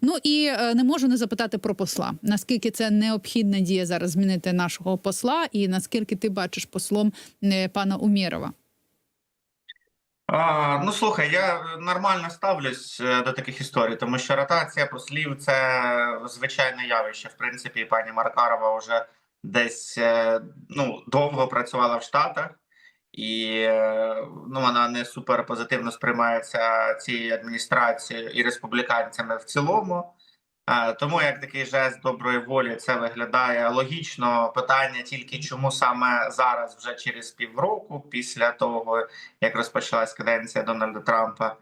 Ну і е, не можу не запитати про посла. Наскільки це необхідна дія зараз змінити нашого посла, і наскільки ти бачиш послом е, пана Умєрова? А, ну слухай, я нормально ставлюсь е, до таких історій, тому що ротація послів це звичайне явище. В принципі, пані Маркарова вже десь ну довго працювала в Штатах, і ну вона не супер позитивно сприймається цією адміністрацією і республіканцями в цілому. Тому як такий жест доброї волі це виглядає логічно. Питання тільки чому саме зараз, вже через півроку, після того як розпочалась каденція Дональда Трампа.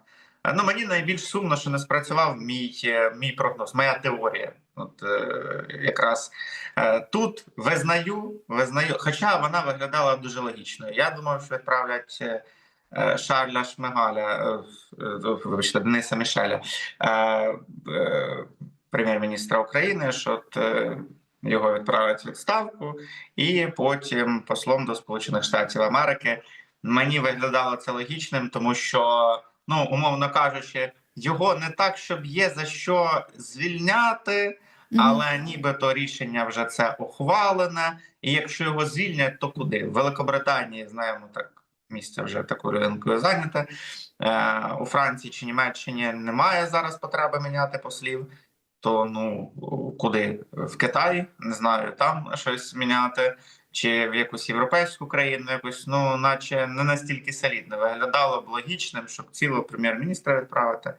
Ну мені найбільш сумно, що не спрацював мій, мій прогноз, моя теорія. От е, якраз е, тут визнаю, визнаю, хоча вона виглядала дуже логічною. Я думав, що відправлять. е, е, Шарля Шмигаля, е, е, вибачте, Дениса Мішеля, е, е, прем'єр-міністра України, що от, е, його відправлять в відставку, і потім послом до Сполучених Штатів Америки. Мені виглядало це логічним, тому що, ну умовно кажучи, його не так, щоб є за що звільняти. Але нібито рішення вже це ухвалене. І якщо його звільнять, то куди? В Великобританії знаємо так. Місце вже такою ринкою зайняте. Е, у Франції чи Німеччині немає зараз потреби міняти послів. То ну куди? В Китаї не знаю, там щось міняти, чи в якусь європейську країну, якось, ну, наче не настільки солідно виглядало б логічним, щоб цілого прем'єр-міністра відправити.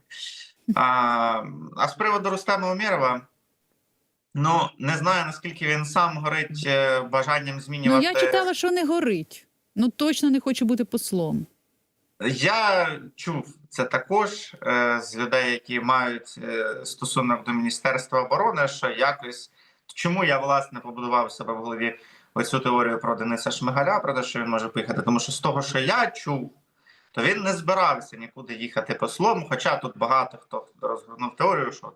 А, а з приводу Рустема Умєрова, ну не знаю наскільки він сам горить е, бажанням Ну змінювати. я читала, що не горить. Ну точно не хоче бути послом. Я чув це також е, з людей, які мають е, стосунок до Міністерства оборони, що якось чому я власне побудував себе в голові оцю теорію про Дениса Шмигаля, про те, що він може поїхати. Тому що з того, що я чув, то він не збирався нікуди їхати послом. Хоча тут багато хто розгорнув теорію, що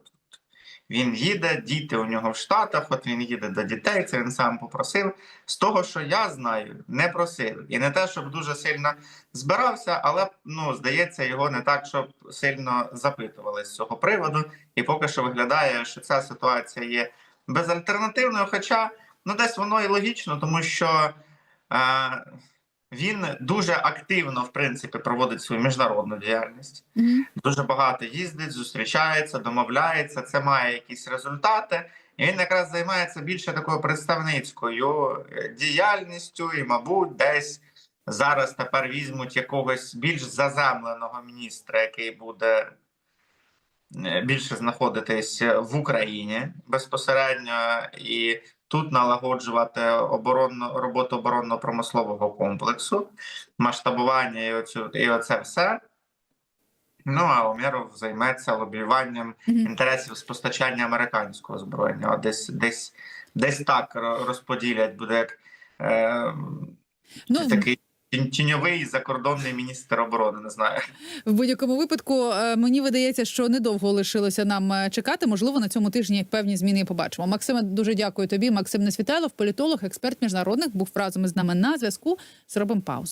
він їде, діти у нього в Штатах, от він їде до дітей, це він сам попросив. З того, що я знаю, не просив. І не те, щоб дуже сильно збирався, але ну здається, його не так, щоб сильно запитували з цього приводу. І поки що виглядає, що ця ситуація є безальтернативною. Хоча ну десь воно і логічно, тому що е, він дуже активно в принципі проводить свою міжнародну діяльність. Мгм. Дуже багато їздить, зустрічається, домовляється. Це має якісь результати. І він якраз займається більше такою представницькою е, діяльністю, і, мабуть, десь зараз тепер візьмуть якогось більш заземленого міністра, який буде е, більше знаходитись в Україні безпосередньо і тут налагоджувати оборонну роботу оборонно-промислового комплексу, масштабування і оцю і оце все. Ну а Умєров займеться лобіюванням Мгм. інтересів з постачання американського озброєння. Десь десь десь так розподілять буде як е, Ну, такий тіньовий закордонний міністр оборони. Не знаю. В будь-якому випадку е, мені видається, що недовго лишилося нам е, чекати. Можливо, на цьому тижні певні зміни побачимо. Максиме, дуже дякую тобі. Максим Несвітайлов, політолог, експерт міжнародних, був разом із нами на зв'язку. Зробимо паузу.